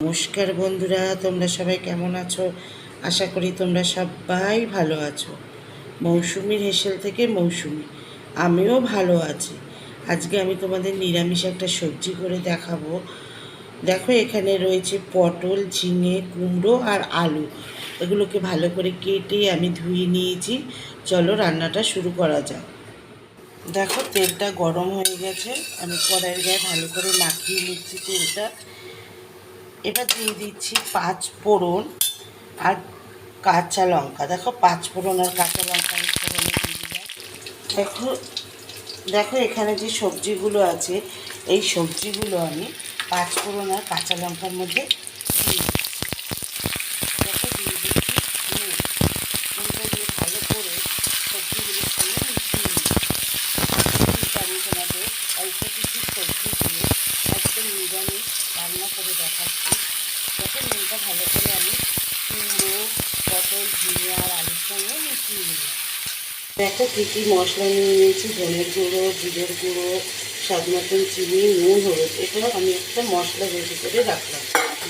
নমস্কার বন্ধুরা, তোমরা সবাই কেমন আছো? আশা করি তোমরা সবাই ভালো আছো। মৌসুমির হেসেল থেকে মৌসুমি, আমিও ভালো আছি। আজকে আমি তোমাদের নিরামিষ একটা সবজি করে দেখাবো। দেখো, এখানে রয়েছে পটল, ঝিঙে, কুমড়ো আর আলু। এগুলোকে ভালো করে কেটে আমি ধুয়ে নিয়েছি। চলো, রান্নাটা শুরু করা যাক। দেখো, তেলটা গরম হয়ে গেছে। আমি কড়াইয়ের গায়ে ভালো করে মাখিয়ে নিচ্ছি তেলটা। এবার দিয়ে দিচ্ছি পাঁচ ফোড়ন আর কাঁচা লঙ্কা। দেখো পাঁচ ফোড়ন আর কাঁচা লঙ্কা ফোড়নে দেখো দেখো এখানে যে সবজিগুলো আছে, এই সবজিগুলো আমি পাঁচ ফোড়ন আর কাঁচা লঙ্কার মধ্যে দিয়ে দেখো দিয়ে ভালো করে নিরামিষ রান্না করে দেখাচ্ছি। যখন নুনটা ভালো করে আমি কুমড়ো পটল ঝিঙে আর আলুর সঙ্গে মিশিয়ে নিলাম। দেখো কী কী মশলা নিয়ে নিয়েছি ধনের গুঁড়ো জিরের গুঁড়ো স্বাদ মতন চিনি নুন হলুদ এগুলো আমি একটা মশলা রেডি করে রাখলাম।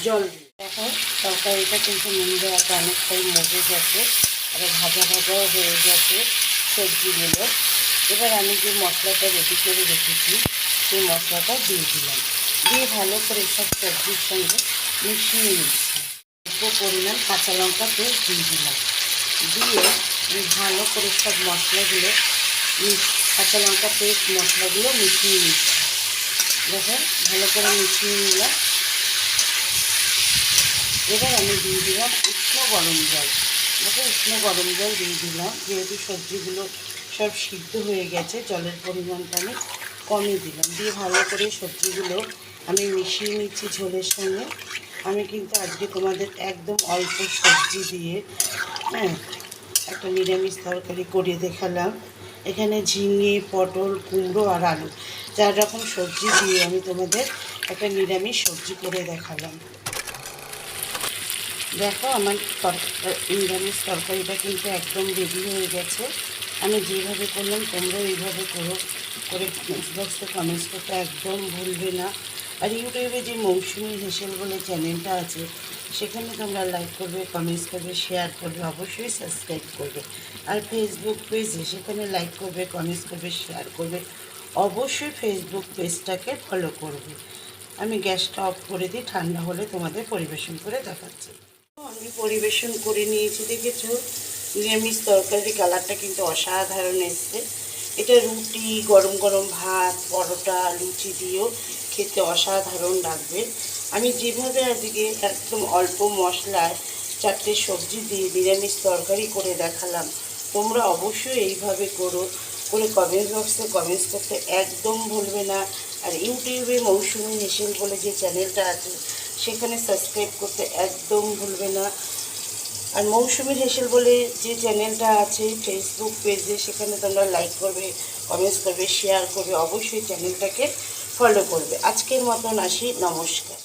জল দিয়ে। দেখো তরকারিটা কিন্তু নুন দেওয়াতে অনেকটাই মজে গেছে আর ভাজা ভাজাও হয়ে গেছে সবজিগুলো। এবার আমি যে মশলাটা রেডি করে রেখেছি সেই মশলাটা দিয়ে দিলাম। দিয়ে ভালো করে সব সবজির সঙ্গে মিশিয়ে নিচ্ছি। অল্প পরিমাণ কাঁচা লঙ্কা পেস্ট দিয়ে দিলাম। দিয়ে ভালো করে সব মশলাগুলো কাঁচা লঙ্কা পেস্ট মশলাগুলো মিশিয়ে নিচ্ছি। দেখেন ভালো করে মিশিয়ে নিলাম। এবার আমি দিয়ে দিলাম উষ্ণ গরম জল। দেখো, উষ্ণ গরম জল দিয়ে দিলাম। যেহেতু সবজিগুলো সব সিদ্ধ হয়ে গেছে, জলের পরিমাণটা আমি কমিয়ে দিলাম। দিয়ে ভালো করে সবজিগুলো আমি মিশিয়ে নিচ্ছি ঝোলের সঙ্গে। আমি কিন্তু আজকে তোমাদের একদম অল্প সবজি দিয়ে হ্যাঁ একটা নিরামিষ তরকারি করে দেখালাম। এখানে ঝিঙে, পটল, কুমড়ো আর আলু। চার রকম সবজি দিয়ে আমি তোমাদের একটা নিরামিষ সবজি করে দেখালাম। দেখো আমার নিরামিষ তরকারিটা কিন্তু একদম রেডি হয়ে গেছে। আমি যেভাবে করলাম তোমরাও এইভাবে করো। করে বক্সে কমেন্টস করতে একদম ভুলবে না। আর ইউটিউবে যে মৌসুমি হেসেল বলে চ্যানেলটা আছে, সেখানে তোমরা লাইক করবে কমেন্টস করবে শেয়ার করবে, অবশ্যই সাবস্ক্রাইব করবে। আর ফেসবুক পেজে সেখানে লাইক করবে কমেন্টস করবে শেয়ার করবে, অবশ্যই ফেসবুক পেজটাকে ফলো করবে। আমি গ্যাসটা অফ করে দিই, ঠান্ডা হলে তোমাদের পরিবেশন করে দেখাচ্ছি। আমি পরিবেশন করে নিয়েছি, দেখেছ? নিরামিষ তরকারি কালারটা কিন্তু অসাধারণ এসছে। এটা রুটি, গরম গরম ভাত, পরোটা, লুচি দিয়েও খেতে অসাধারণ লাগবে। আমি যেভাবে আজকে একদম অল্প মশলায় চারটে সবজি দিয়ে নিরামিষ তরকারি করে দেখালাম, তোমরা অবশ্যই এইভাবে করো। করে কমেন্ট বক্সে কমেন্টস করতে একদম ভুলবে না। আর ইউটিউবে মৌসুমি হেসেল বলে যে চ্যানেলটা আছে, সেখানে সাবস্ক্রাইব করতে একদম ভুলবে না। আর মৌসুমি হেসেল বলে যে চ্যানেলটা আছে ফেসবুক পেজে সেখানে তোমরা লাইক করবে কমেন্টস করবে শেয়ার করবে, অবশ্যই চ্যানেলটাকে ফলো করবে। আজকের মতন আসি, নমস্কার।